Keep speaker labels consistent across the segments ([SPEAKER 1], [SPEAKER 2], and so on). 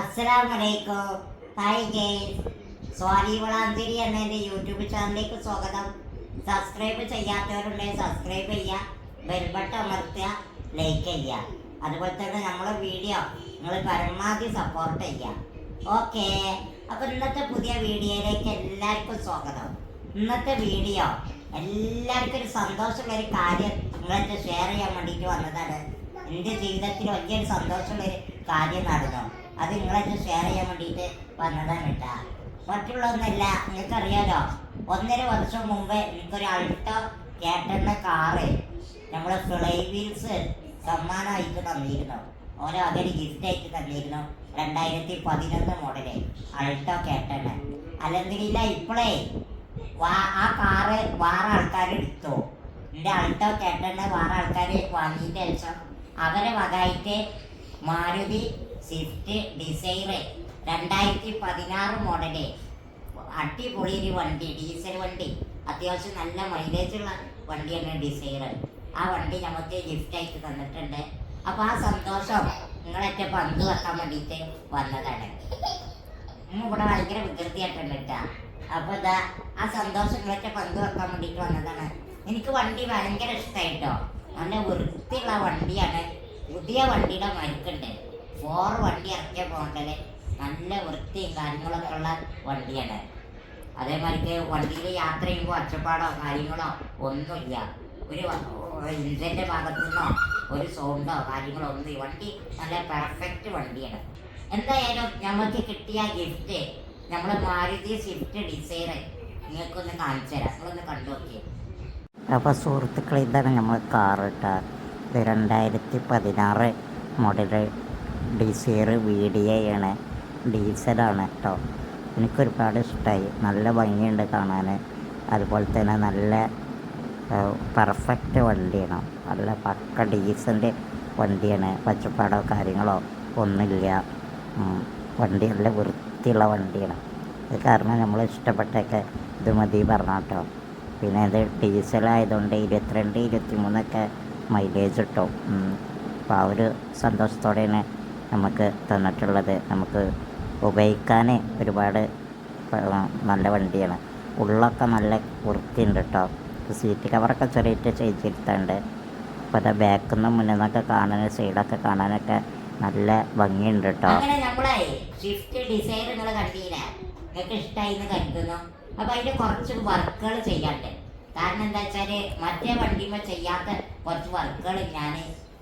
[SPEAKER 1] അസ്സലാമലൈക്കും. Hi guys Swathi Valanchery എന്ന എന്റെ യൂട്യൂബ് ചാനലിലേക്ക് സ്വാഗതം. സബ്സ്ക്രൈബ് ചെയ്യാത്തവരുണ്ടെങ്കിൽ സബ്സ്ക്രൈബ് ചെയ്യുക ബെൽബട്ട് അമർത്തുക. ലൈക്ക് ചെയ്യുക അതുപോലെ തന്നെ നമ്മളെ വീഡിയോ നിങ്ങൾ പരമാവധി സപ്പോർട്ട് ചെയ്യുക ഓക്കെ അപ്പോൾ ഇന്നത്തെ പുതിയ വീഡിയോയിലേക്ക് എല്ലാവർക്കും സ്വാഗതം. ഇന്നത്തെ വീഡിയോ എല്ലാവർക്കും ഒരു സന്തോഷമുള്ള ഒരു കാര്യം നിങ്ങളെ ഷെയർ ചെയ്യാൻ വേണ്ടിയിട്ട് വന്നതാണ്. എന്റെ ജീവിതത്തിൽ വലിയൊരു സന്തോഷമുള്ള ഒരു കാര്യം നടന്നു. അത് നിങ്ങളെ ഷെയർ ചെയ്യാൻ വേണ്ടിയിട്ട് വന്നതാണ് കേട്ടാ. മറ്റുള്ളതൊന്നല്ല നിങ്ങൾക്കറിയാലോ ഒന്നര വർഷം മുമ്പ് എനിക്കൊരു അൾട്ടോ കേട്ടെന്ന കാറ് നമ്മളെ ഫ്ലൈ വീൽസ് സമ്മാനമായിട്ട് തന്നിരുന്നു. ഓരോ അതൊരു ഗിഫ്റ്റ് ആയിട്ട് തന്നിരുന്നു. രണ്ടായിരത്തി പതിനൊന്ന് മോഡൽ അൾട്ടോ കേട്ടണ് അല്ലെന്നില്ല ഇപ്പോഴേ വാ ആ കാറ് വേറെ ആൾക്കാർ എടുത്തു? എന്റെ അൾട്ടോ കേട്ടെന്ന് വേറെ ആൾക്കാർ വാങ്ങിയിട്ട് ശേഷം അവരെ വകായിട്ട് മാരുതി സ്വിഫ്റ്റ് ഡിസൈർ രണ്ടായിരത്തി പതിനാറ് മോഡൽ. അടിപൊളി ഒരു വണ്ടി ഡീസൽ വണ്ടി. അത്യാവശ്യം നല്ല മൈലേജ് ഉള്ള വണ്ടിയാണ് ഡിസൈർ ആ വണ്ടി നമുക്ക് ഗിഫ്റ്റ് ആയിട്ട് തന്നിട്ടുണ്ട്. അപ്പോൾ ആ സന്തോഷം നിങ്ങളൊക്കെ പങ്കുവെക്കാൻ വേണ്ടിയിട്ട് വന്നതാണ്. ഉം ഇവിടെ ഭയങ്കര വികൃതിയായിട്ടുണ്ട് ആയിട്ടുണ്ട് അപ്പോൾ ഇതാ ആ സന്തോഷം നിങ്ങളൊക്കെ പങ്കുവെക്കാൻ വേണ്ടിയിട്ട് വന്നതാണ്. എനിക്ക് വണ്ടി ഭയങ്കര ഇഷ്ടമായിട്ടോ നല്ല വൃത്തിയുള്ള വണ്ടിയാണ്. പുതിയ വണ്ടിയുടെ മരുക്കുണ്ട് ഫോർ വണ്ടി ഇറക്കിയ പോകണ്ടത് നല്ല വൃത്തിയും കാര്യങ്ങളൊക്കെ ഉള്ള വണ്ടിയാണ്. അതേമാതിരി വണ്ടിയിൽ യാത്ര ചെയ്യുമ്പോൾ ഒച്ചപ്പാടോ കാര്യങ്ങളോ ഒന്നുമില്ല. ഒരു ഇഞ്ചിന്റെ ഭാഗത്തു നിന്നോ ഒരു സൗണ്ടോ കാര്യങ്ങളോ ഒന്നും വണ്ടി നല്ല പെർഫെക്റ്റ് വണ്ടിയാണ്. എന്തായാലും നമുക്ക് കിട്ടിയ ഗിഫ്റ്റ് നമ്മൾ മാരുതി സ്വിഫ്റ്റ് ഡിസൈർ നിങ്ങൾക്കൊന്ന് കാണിച്ചു തരാം. നിങ്ങളൊന്ന് കണ്ടു നോക്കിയേ. അപ്പോൾ സുഹൃത്തുക്കളെ ഇതാണ് നമ്മൾ കാർ കേട്ടോ ഇത് രണ്ടായിരത്തി പതിനാറ് മോഡൽ ഡിസൈർ വി ഡി ആണ് ഡീസലാണ് കേട്ടോ എനിക്കൊരുപാട് ഇഷ്ടമായി നല്ല ഭംഗിയുണ്ട് കാണാൻ അതുപോലെ തന്നെ നല്ല പെർഫെക്റ്റ് വണ്ടിയാണ്. നല്ല പക്ക ഡീസന്റ് വണ്ടിയാണ്. പച്ചപ്പാടോ കാര്യങ്ങളോ ഒന്നുമില്ല. വണ്ടി നല്ല വൃത്തിയുള്ള വണ്ടിയാണ്. അത് കാരണം നമ്മൾ ഇഷ്ടപ്പെട്ടൊക്കെ ഇത് മതി പറഞ്ഞ കേട്ടോ പിന്നെ ഇത് ഡീസലായതുകൊണ്ട് ഇരുപത്തിരണ്ട് ഇരുപത്തി മൂന്നൊക്കെ മൈലേജ് കിട്ടും. അപ്പോൾ ആ ഒരു സന്തോഷത്തോടെയാണ് നമുക്ക് തന്നിട്ടുള്ളത്. നമുക്ക് ഉപയോഗിക്കാൻ ഒരുപാട് നല്ല വണ്ടിയാണ് ഉള്ളൊക്കെ നല്ല വൃത്തിയുണ്ട് കേട്ടോ സീറ്റ് കവറൊക്കെ ചെറിയിട്ട് ചെയ്തിരുത്തുണ്ട് അപ്പോൾ അത് ബാക്കിൽ നിന്ന് മുന്നിൽ നിന്നൊക്കെ കാണാൻ സൈഡൊക്കെ കാണാനൊക്കെ നല്ല ഭംഗിയുണ്ട് കേട്ടോ നമ്മളെ സ്വിഫ്റ്റ് നിങ്ങൾക്ക് എന്ന് കരുതുന്നു. അപ്പൊ അതിന്റെ കുറച്ച് വർക്കുകൾ ചെയ്യാണ്ട്. കാരണം എന്താ വെച്ചാൽ മറ്റേ വണ്ടിമ ചെയ്യാത്ത കുറച്ച് വർക്കുകൾ ഞാൻ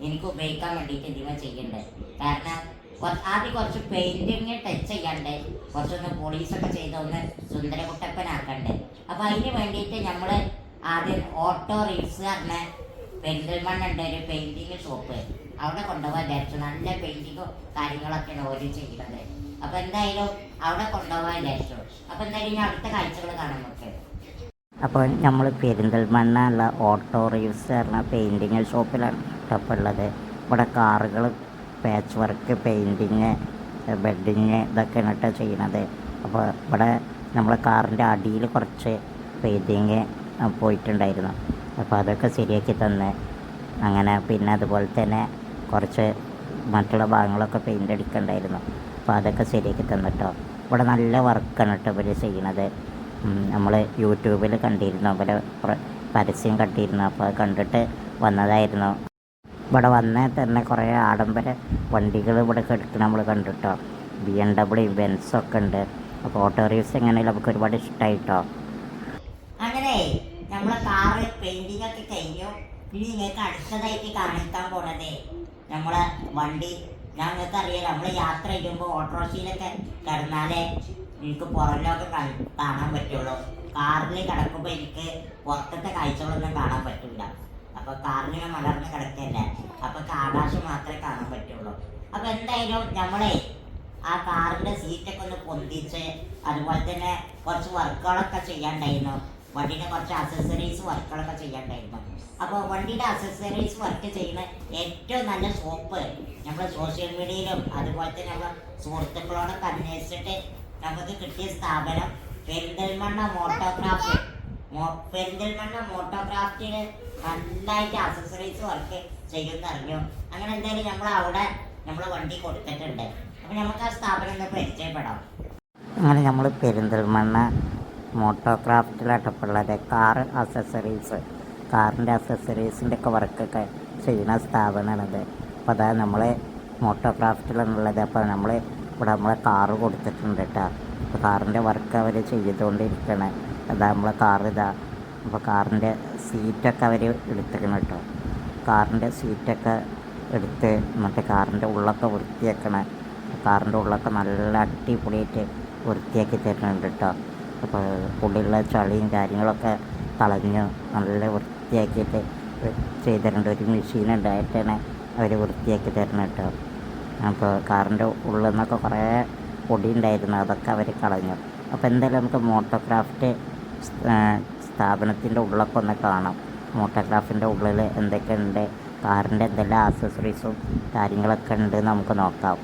[SPEAKER 1] എനിക്ക് ഉപയോഗിക്കാൻ വേണ്ടിയിട്ട് ഇതിമ ചെയ്യണ്ടേ? കാരണം ആദ്യം കുറച്ച് പെയിന്റിങ് ടച്ച് ചെയ്യണ്ടേ കുറച്ചൊന്ന് പോളീസൊക്കെ ചെയ്തൊന്ന് സുന്ദരകുട്ടപ്പനാക്കണ്ടേ? അപ്പൊ അതിന് വേണ്ടിയിട്ട് നമ്മൾ ആദ്യം ഓട്ടോ റീൽസ് പറഞ്ഞ പെരിന്തൽമണ്ണുണ്ട് ഒരു പെയിന്റിങ് ഷോപ്പ് അവിടെ കൊണ്ടുപോകാൻ വിചാരിച്ചു. നല്ല പെയിന്റിങ്ങും കാര്യങ്ങളൊക്കെയാണ് ഓരോ ചെയ്യുന്നത്. അപ്പൊ എന്തായാലും അവിടെ കൊണ്ടുപോകാൻ വിചാരിച്ചു. അപ്പൊ എന്തായാലും ഇനി അടുത്ത കാഴ്ചകൾ കാണാൻ നമുക്ക്. അപ്പോൾ നമ്മൾ പെരിന്തൽമണ്ണ ഉള്ള ഓട്ടോ റീവ്സ് പറഞ്ഞ പെയിന്റിങ് ഷോപ്പിലാണ് ഉള്ളത് ഇവിടെ കാറുകൾ പാച്ച് വർക്ക് പെയിന്റിങ് ബെഡിങ് ഇതൊക്കെയാണ് കേട്ടോ ചെയ്യണത്. അപ്പോൾ ഇവിടെ നമ്മളെ കാറിന്റെ അടിയിൽ കുറച്ച് പെയിന്റിങ് പോയിട്ടുണ്ടായിരുന്നു. അപ്പോൾ അതൊക്കെ ശരിയാക്കി തന്ന്. അങ്ങനെ പിന്നെ അതുപോലെ തന്നെ കുറച്ച് മറ്റുള്ള ഭാഗങ്ങളൊക്കെ പെയിന്റ് അടിക്കണ്ടായിരുന്നു. അപ്പോൾ അതൊക്കെ ശരിയാക്കി തന്നിട്ടോ ഇവിടെ നല്ല വർക്കാണ് കേട്ടോ ഇവർ ചെയ്യണത്. നമ്മൾ യൂട്യൂബിൽ കണ്ടിരുന്നു. ഇവരെ പ്ര- പരസ്യം കണ്ടിരുന്നു. അപ്പോൾ അത് കണ്ടിട്ട് വന്നതായിരുന്നു. ഇവിടെ വന്നാൽ തന്നെ കുറേ ആഡംബര വണ്ടികൾ ഇവിടെ എടുക്കണം നമ്മൾ കണ്ടിട്ടോ. ബി എം ഡബ്ല്യു ബെൻസൊക്കെ ഉണ്ട്. അപ്പോൾ ഓട്ടോ റീസ് എങ്ങനെ നമുക്ക് ഒരുപാട് ഇഷ്ടമായിട്ടോ അങ്ങനെ നമ്മളെ കാറ് പെയിന്റിംഗ് ഒക്കെ കഴിഞ്ഞു. ഇനി നിങ്ങൾക്ക് അടുത്തതായിട്ട് കാണിക്കാൻ പോണത് നമ്മളെ വണ്ടി. ഞങ്ങൾക്ക് അറിയാം നമ്മൾ യാത്ര ചെയ്യുമ്പോൾ ഓട്ടോറിക്ഷയിലൊക്കെ കിടന്നാലേ നിങ്ങൾക്ക് പുറമിലൊക്കെ ലോകം കാണാൻ പറ്റുള്ളൂ. കാറിൽ കിടക്കുമ്പോൾ എനിക്ക് പുറത്തത്തെ കാഴ്ചകളൊന്നും കാണാൻ പറ്റില്ല അപ്പൊ ഞാൻ മലർന്ന് കിടക്കല്ലേ അപ്പൊ ആകാശം മാത്രമേ കാണാൻ പറ്റുള്ളൂ. അപ്പൊ എന്തായാലും നമ്മളെ ആ കാറിന്റെ സീറ്റൊക്കെ ഒന്ന് പൊന്തിച്ച് അതുപോലെ തന്നെ കുറച്ച് വർക്കുകളൊക്കെ ചെയ്യാണ്ടായിരുന്നു. വണ്ടിയുടെ കുറച്ച് അസസറീസ് വർക്കുകളൊക്കെ ചെയ്യാണ്ടായിരുന്നു. അപ്പോൾ വണ്ടിയുടെ അസസറീസ് വർക്ക് ചെയ്യുന്ന ഏറ്റവും നല്ല സോപ്പ് നമ്മൾ സോഷ്യൽ മീഡിയയിലും അതുപോലെ തന്നെ നമ്മൾ സുഹൃത്തുക്കളോടൊക്കെ അന്വേഷിച്ചിട്ട് നമുക്ക് കിട്ടിയ സ്ഥാപനം പെരിന്തൽമണ്ണ മോട്ടോഗ്രാഫ് പെരിന്തൽമണ്ണ മോട്ടോക്രാഫ്റ്റിന് നന്നായിട്ട് അസസറീസ് വർക്ക് ചെയ്യുന്ന അറിഞ്ഞു അങ്ങനെ എന്തായാലും നമ്മൾ അവിടെ
[SPEAKER 2] നമ്മൾ വണ്ടി കൊടുത്തിട്ടുണ്ട്. അപ്പം നമുക്ക് ആ സ്ഥാപനം ഒന്ന് പരിചയപ്പെടാം. അങ്ങനെ നമ്മൾ പെരിന്തൽമണ്ണ മോട്ടോക്രാഫ്റ്റിലാട്ടപ്പുള്ളത് കാർ അസസറീസ് കാറിന്റെ അസസറീസിന്റെ ഒക്കെ വർക്കൊക്കെ ചെയ്യുന്ന സ്ഥാപനമാണിത്. അപ്പോൾ അതാ നമ്മൾ മോട്ടോക്രാഫ്റ്റിലാണുള്ളത്. അപ്പോൾ നമ്മൾ ഇവിടെ നമ്മളെ കാറ് കൊടുത്തിട്ടുണ്ട് കേട്ടോ അപ്പോൾ കാറിന്റെ വർക്ക് അവർ ചെയ്തുകൊണ്ടിരിക്കുകയാണ് അതാ നമ്മളെ കാറിതാ അപ്പോൾ കാറിന്റെ സീറ്റൊക്കെ അവർ എടുത്തിരിക്കണം കേട്ടോ. കാറിന്റെ സീറ്റൊക്കെ എടുത്ത് എന്നിട്ട് കാറിന്റെ ഉള്ളൊക്കെ വൃത്തിയാക്കണേ. കാറിന്റെ ഉള്ളൊക്കെ നല്ല അടിപൊളിയായിട്ട് വൃത്തിയാക്കി തരുന്നുണ്ട് കേട്ടോ. അപ്പോൾ ഉള്ളിലുള്ള ചളിയും കാര്യങ്ങളൊക്കെ കളഞ്ഞ് നല്ല വൃത്തിയാക്കിയിട്ട് ചെയ്തിട്ടുണ്ട്. ഒരു മെഷീൻ ഉണ്ടായിട്ടാണ് അവർ വൃത്തിയാക്കി തരുന്നത് കേട്ടോ. അപ്പോൾ കാറിന്റെ ഉള്ളിൽ നിന്നൊക്കെ കുറേ പൊടി ഉണ്ടായിരുന്നു. അതൊക്കെ അവർ കളഞ്ഞു. അപ്പോൾ എന്തായാലും നമുക്ക് മോട്ടോക്രാഫ്റ്റ് സ്ഥാപനത്തിന്റെ ഉള്ളൊക്കെ ഒന്ന് കാണാം. മോട്ടോഗ്രാഫിന്റെ ഉള്ളിൽ എന്തൊക്കെ ഉണ്ട് കാറിന്റെ എന്തെല്ലാം ആക്സസറീസും കാര്യങ്ങളൊക്കെ ഉണ്ട് നമുക്ക് നോക്കാം.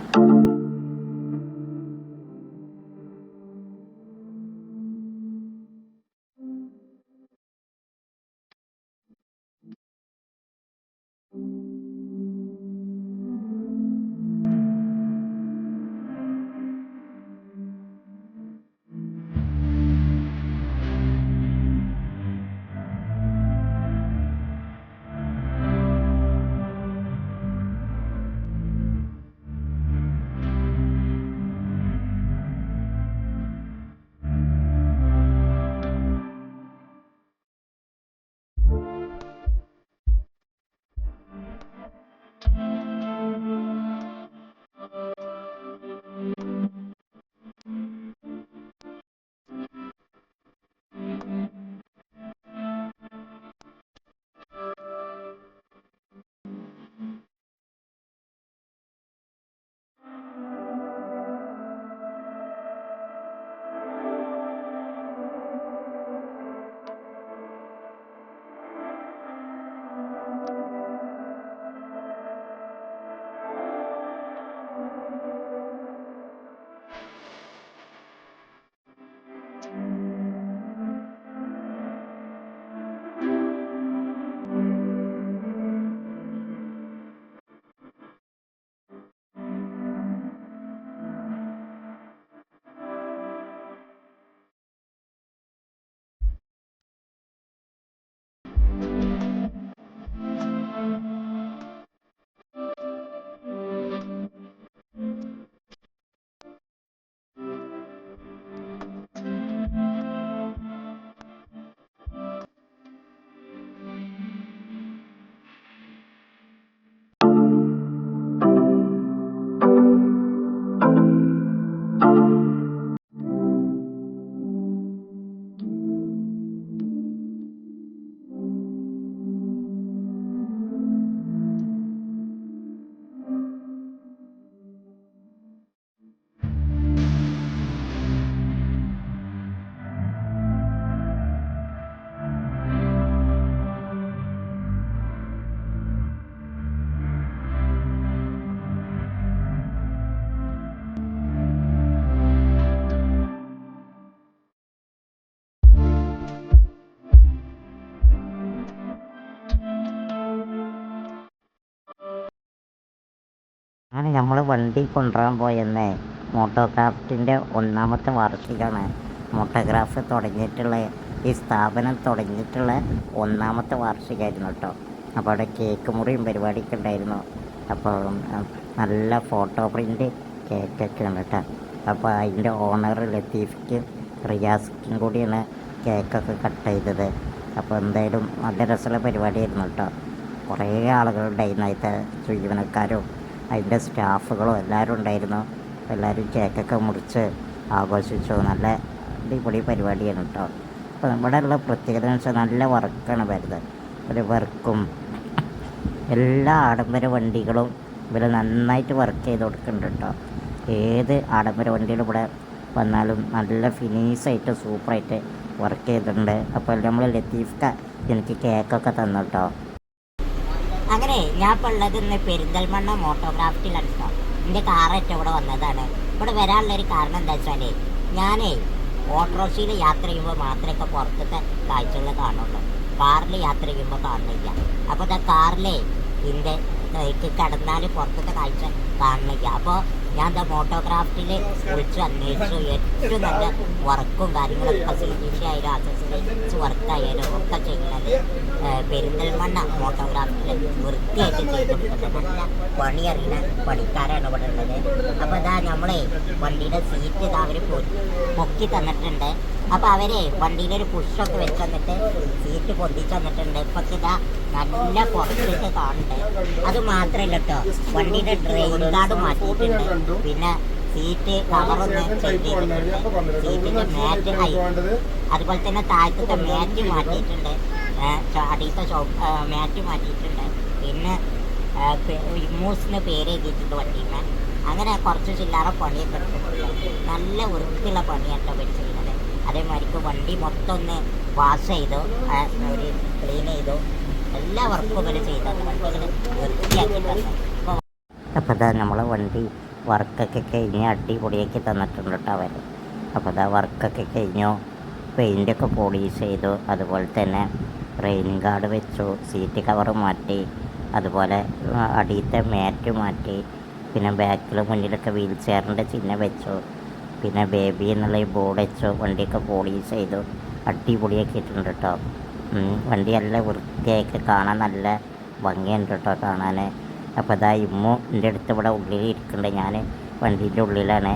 [SPEAKER 2] അങ്ങനെ നമ്മൾ വണ്ടി കൊണ്ടുവരാൻ പോയെന്നേ. മോട്ടോഗ്രാഫ്റ്റിന്റെ ഒന്നാമത്തെ വാർഷികമാണ് മോട്ടോഗ്രാഫ് തുടങ്ങിയിട്ടുള്ള ഈ സ്ഥാപനം തുടങ്ങിയിട്ടുള്ള ഒന്നാമത്തെ വാർഷികമായിരുന്നു കേട്ടോ അപ്പോൾ അവിടെ കേക്ക് മുറിയും പരിപാടിയൊക്കെ ഉണ്ടായിരുന്നു. അപ്പോൾ നല്ല ഫോട്ടോ പ്രിന്റ് കേക്കൊക്കെ ഉണ്ട് കേട്ടോ അപ്പോൾ അതിന്റെ ഓണർ ലത്തീഫിക്കും റിയാസിക്കും കൂടിയാണ് കേക്കൊക്കെ കട്ട് ചെയ്തത്. അപ്പോൾ എന്തായാലും നല്ല രസമുള്ള പരിപാടിയായിരുന്നു കേട്ടോ കുറേ ആളുകളുണ്ടായിരുന്നു അതിന്റെ ജീവനക്കാരും അതിന്റെ സ്റ്റാഫുകളും എല്ലാവരും ഉണ്ടായിരുന്നു. എല്ലാവരും കേക്കൊക്കെ മുറിച്ച് ആഘോഷിച്ചു. നല്ല അടിപൊളി പരിപാടിയാണ് കേട്ടോ. അപ്പോൾ നമ്മുടെ ഉള്ള പ്രത്യേകത എന്ന് വെച്ചാൽ നല്ല വർക്കാണ് വരുന്നത്. ഒരു വർക്കും എല്ലാ ആഡംബര വണ്ടികളും ഇവർ നന്നായിട്ട് വർക്ക് ചെയ്ത് കൊടുക്കുന്നുണ്ട് കേട്ടോ. ഏത് ആഡംബര വണ്ടികൾ ഇവിടെ വന്നാലും നല്ല ഫിനിഷായിട്ട് സൂപ്പറായിട്ട് വർക്ക് ചെയ്തിട്ടുണ്ട്. അപ്പോൾ നമ്മൾ ലത്തീഫ്ക എനിക്ക് കേക്കൊക്കെ തന്നു കേട്ടോ. അങ്ങനെ ഞാൻ ഇപ്പോൾ ഉള്ളത് ഇന്ന് പെരിന്തൽമണ്ണ മോട്ടോഗ്രാഫിറ്റിലാണ് കേട്ടോ എന്റെ കാറേറ്റ ഇവിടെ വന്നതാണ്. ഇവിടെ വരാനുള്ളൊരു കാരണം എന്താ വെച്ചാൽ ഞാനേ ഓട്ടോറിക്ഷയിൽ യാത്ര ചെയ്യുമ്പോൾ മാത്രമേ പുറത്തത്തെ കാഴ്ചകൾ കാണുള്ളൂ. കാറിൽ യാത്ര ചെയ്യുമ്പോൾ കാണുന്നില്ല. അപ്പോൾ ഇതാ കാറിലേ ഇതിന്റെ
[SPEAKER 1] കിടന്നാൽ പുറത്തത്തെ കാഴ്ച കാണുന്നില്ല. അപ്പോൾ ഞാൻ എന്താ ഫോട്ടോഗ്രാഫിയിൽ വിളിച്ചു അന്വേഷിച്ചു. ഏറ്റവും നല്ല വർക്കും കാര്യങ്ങളൊക്കെ സി ജി സി ആയാലും അസസ്മെന്റ്സ് വർക്കായാലും ഒക്കെ ചെയ്യുന്നത് പെരിന്തൽമണ്ണ ഫോട്ടോഗ്രാഫിയിൽ വൃത്തിയായിട്ട് ചെയ്തെടുക്കുന്നത് നല്ല പണി അറിയുന്ന പണിക്കാരാണ് ഇവിടെ ഉള്ളത്. അപ്പോൾ ഇതാ നമ്മളെ വണ്ടിയുടെ സീറ്റ് ഇതാ അവർ പൊക്കി തന്നിട്ടുണ്ട്. അപ്പോൾ അവരെ വണ്ടിയിലൊരു പുഷൊക്കെ വെച്ച് തന്നിട്ട് സീറ്റ് പൊന്തിച്ച് തന്നിട്ടുണ്ട്. ഇപ്പോൾ ഇതാ നല്ല പുറത്തേക്ക് കാണുന്നുണ്ട്. അത് മാത്രമല്ല കേട്ടോ വണ്ടിയുടെ ഡ്രെയിൻ കാർഡ് മാറ്റിയിട്ടുണ്ട്. പിന്നെ സീറ്റ് കവറൊന്ന് സീറ്റിന്റെ മാറ്റ് അതുപോലെ തന്നെ താഴത്തെ മാറ്റ് മാറ്റിയിട്ടുണ്ട്. അടിയത്തെ മാറ്റ് മാറ്റിയിട്ടുണ്ട്. പിന്നെ ഇമ്മൂസിന് പേര് എഴുതിയിട്ടുണ്ട് വണ്ടിയിൽ അങ്ങനെ കുറച്ച് ചില്ലറ പണിയൊക്കെ എടുത്തിട്ടുണ്ട്. നല്ല വൃത്തിയുള്ള ഇവർ ചെയ്യുന്നത് അതേമാതിരിക്ക് വണ്ടി മൊത്തം ഒന്ന് വാഷ് ചെയ്തു ക്ലീൻ ചെയ്തു. എല്ലാ വർക്കും ഇവർ ചെയ്തത് ഇങ്ങനെ വൃത്തിയാക്കി അപ്പോൾ ഇതാ നമ്മളെ വണ്ടി വർക്കൊക്കെ കഴിഞ്ഞ് അടിപൊളിയാക്കി തന്നിട്ടുണ്ട് കേട്ടോ അവർ അപ്പോൾ ഇതാ വർക്കൊക്കെ കഴിഞ്ഞു. പെയിന്റൊക്കെ പോളീഷ് ചെയ്തു. അതുപോലെ തന്നെ റെയിൻ ഗാർഡ് വെച്ചു. സീറ്റ് കവർ മാറ്റി. അതുപോലെ അടിയത്തെ മാറ്റ് മാറ്റി. പിന്നെ ബാക്കിൽ മുന്നിലൊക്കെ വീൽ ചെയറിന്റെ ചിഹ്നം വെച്ചു. പിന്നെ ബേബി എന്നുള്ള ഈ ബോർഡ് വെച്ചു. വണ്ടിയൊക്കെ പോളീഷ് ചെയ്തു. അടിപൊളിയാക്കിയിട്ടുണ്ട് കേട്ടോ. വണ്ടി നല്ല വൃത്തിയായിട്ട് കാണാൻ നല്ല ഭംഗിയുണ്ട് കേട്ടോ കാണാൻ. അപ്പോൾ ഇതാ ഇമ്മു എന്റെ അടുത്ത് ഇവിടെ ഉള്ളിൽ ഇരിക്കുന്നുണ്ട്. ഞാൻ വണ്ടീന്റെ ഉള്ളിലാണ്.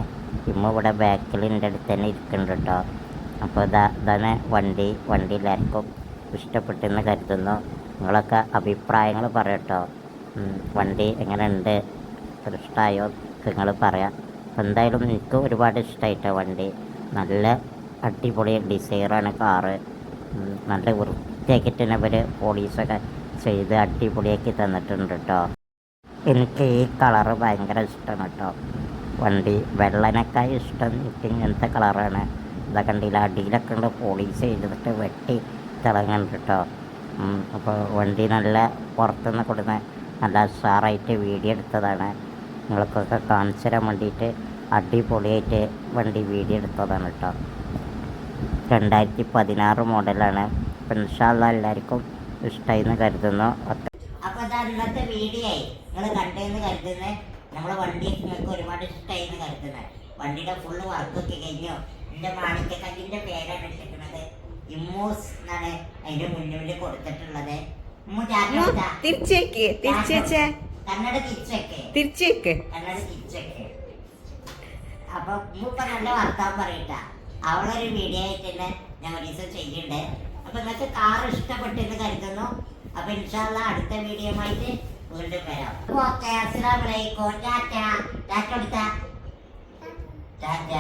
[SPEAKER 1] ഇമ്മ ഇവിടെ ബാക്കിൽ എന്റെ അടുത്ത് തന്നെ ഇരിക്കുന്നുണ്ട് കേട്ടോ. അപ്പോൾ ഇതാ ഇതാണ് വണ്ടി. വണ്ടി എല്ലാവർക്കും ഇഷ്ടപ്പെട്ടെന്ന് കരുതുന്നു. നിങ്ങളൊക്കെ അഭിപ്രായങ്ങൾ പറയട്ടോ വണ്ടി എങ്ങനെ ഉണ്ട് ഇഷ്ടമായോ നിങ്ങൾ പറയാം. അപ്പോൾ എന്തായാലും എനിക്ക് ഒരുപാട് ഇഷ്ടമായിട്ടോ വണ്ടി. നല്ല അടിപൊളി ഡിസൈറാണ് കാറ്. നല്ല വൃത്തിയാക്കിയിട്ട് തന്നെ ഇവർ പോലീസൊക്കെ ചെയ്ത് അടിപൊളിയാക്കി തന്നിട്ടുണ്ട് കേട്ടോ എനിക്ക് ഈ കളറ് ഭയങ്കര ഇഷ്ടമാണ് കേട്ടോ വണ്ടി വെള്ളനേക്കായി ഇഷ്ടം. എനിക്ക് ഇങ്ങനത്തെ കളറാണ് ഇതാ കണ്ടില്ല അടിയിലൊക്കെ ഉണ്ട്. പോളീസ് ചെയ്തിട്ട് വെട്ടി തിളങ്ങുന്നുണ്ട് കേട്ടോ അപ്പോൾ വണ്ടി നല്ല പുറത്തുനിന്ന് കൊടുന്ന നല്ല ഉഷാറായിട്ട് വീഡിയോ എടുത്തതാണ്. നിങ്ങൾക്കൊക്കെ കാണിച്ചു തരാൻ വേണ്ടിയിട്ട് അടിപൊളിയായിട്ട് വണ്ടി വീഡിയോ എടുത്തതാണ് കേട്ടോ രണ്ടായിരത്തി പതിനാറ് മോഡലാണ്. അപ്പം ഇൻഷാല്ല എല്ലാവർക്കും ഇഷ്ടമായി എന്ന് കരുതുന്നു അപ്പോൾ ഇതാ ഇന്നത്തെ വീഡിയോ. നിങ്ങൾ കണ്ടെന്ന് കരുതുന്നത് നമ്മളെ വണ്ടി നിങ്ങൾക്ക് ഒരുപാട് ഇഷ്ടമായി എന്ന് കരുതുന്നത് വണ്ടിയുടെ ഫുള്ള് വർക്കൊക്കെ കഴിഞ്ഞു. എന്റെ മാണിക്കക്കല്ലിന്റെ പേരാണ് ഇട്ടിരിക്കുന്നത് ഇമ്മൂസ് എന്നാണ് അതിന്റെ മുന്നിൽ കൊടുത്തിട്ടുള്ളത്?
[SPEAKER 3] തിരിച്ചേക്ക് തിരിച്ചേച്ചേ
[SPEAKER 1] കണ്ണട തിരിച്ചൊക്കെ
[SPEAKER 3] തിരിച്ചേക്ക്
[SPEAKER 1] കണ്ണട തിരിച്ചൊക്കെ അപ്പൊ ഇപ്പൊ നല്ല വർത്താൻ പറയട്ട. അവളൊരു വീഡിയോ ആയിട്ട് തന്നെ ദിവസം ചെയ്യുന്നുണ്ട് അപ്പൊ നിങ്ങൾക്ക് കാർ ഇഷ്ടപ്പെട്ടു എന്ന് കരുതുന്നു. അപ്പൊ ഇൻഷാല്ല അടുത്ത വീഡിയോ വീണ്ടും വരാം. ഓക്കെ അസ്സലാമലൈക്കും ടാറ്റ. ടാറ്റ ടാറ്റ.